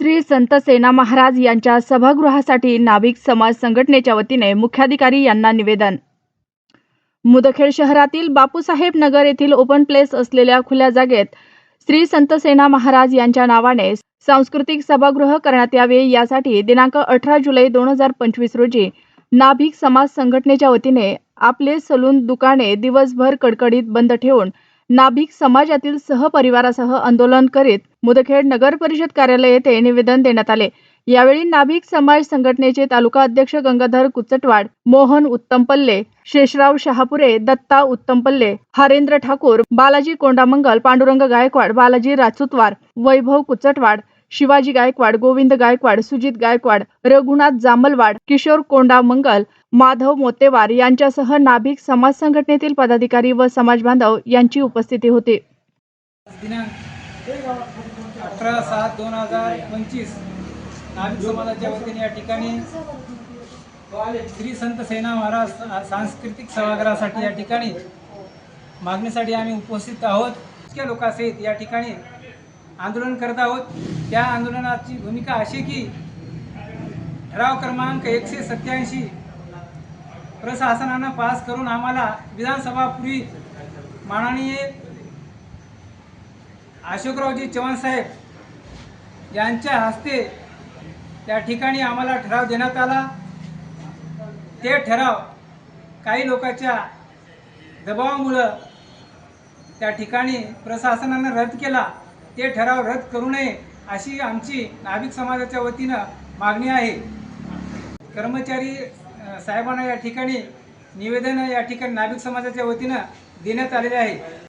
श्री संत सेना महाराज यांच्या सभागृहासाठी नाभिक समाज संघटनेच्या वतीने मुख्याधिकारी यांना निवेदन. मुदखेड शहरातील बापूसाहेब नगर येथील ओपन प्लेस असलेल्या खुल्या जागेत श्री संत सेना महाराज यांच्या नावाने सांस्कृतिक सभागृह करण्यात यावे यासाठी दिनांक अठरा जुलै दोन हजार पंचवीस रोजी नाभिक समाज संघटनेच्या वतीने आपले सलून दुकाने दिवसभर कडकडीत बंद ठेवून नाभिक समाजातील सहपरिवारासह आंदोलन करीत मुदखेड नगर परिषद कार्यालय येथे निवेदन देण्यात आले. यावेळी नाभिक समाज संघटनेचे तालुका अध्यक्ष गंगाधर कुचटवाड मोहन उत्तमपल्ले शेषराव शहापुरे दत्ता उत्तमपल्ले हरेंद्र ठाकूर बालाजी कोंडामंगल पांडुरंग गायकवाड बालाजी राचुतवार वैभव कुचटवाड शिवाजी गायकवाड गोविंद गायकवाड सुजित गायकवाड रघुनाथ जामलवाड किशोर कोंडामंगल माधव मोतेवार यांच्यासह नाभिक समाज संघटनेतील पदाधिकारी व समाज बांधव यांची उपस्थिती होती. दिनांक अठरा सात दोन हजार पंचवीस नाभिक समाजाच्या वतीने या ठिकाणी श्री संत सेना महाराज सांस्कृतिक सभागृहासाठी या ठिकाणी मागणीसाठी आम्ही उपस्थित आहोत. इतक्या लोकांसहित या ठिकाणी आंदोलन करत आहोत. त्या आंदोलनाची भूमिका अशी की ठराव क्रमांक एकशे सत्याऐंशी प्रशासनानं पास करून आम्हाला विधानसभापूर्वी माननीय अशोकरावजी चव्हाण साहेब यांच्या हस्ते त्या ठिकाणी आम्हाला ठराव देण्यात आला. ते ठराव काही लोकांच्या दबावामुळं त्या ठिकाणी प्रशासनानं रद्द केला. ते ठराव रद्द करू नये अशी आमची नाभिक समाजाच्या वतीनं मागणी आहे. कर्मचारी साहेबांना या ठिकाणी निवेदन या ठिकाणी नाभिक समाजाच्या वतीनं देण्यात आलेले आहे.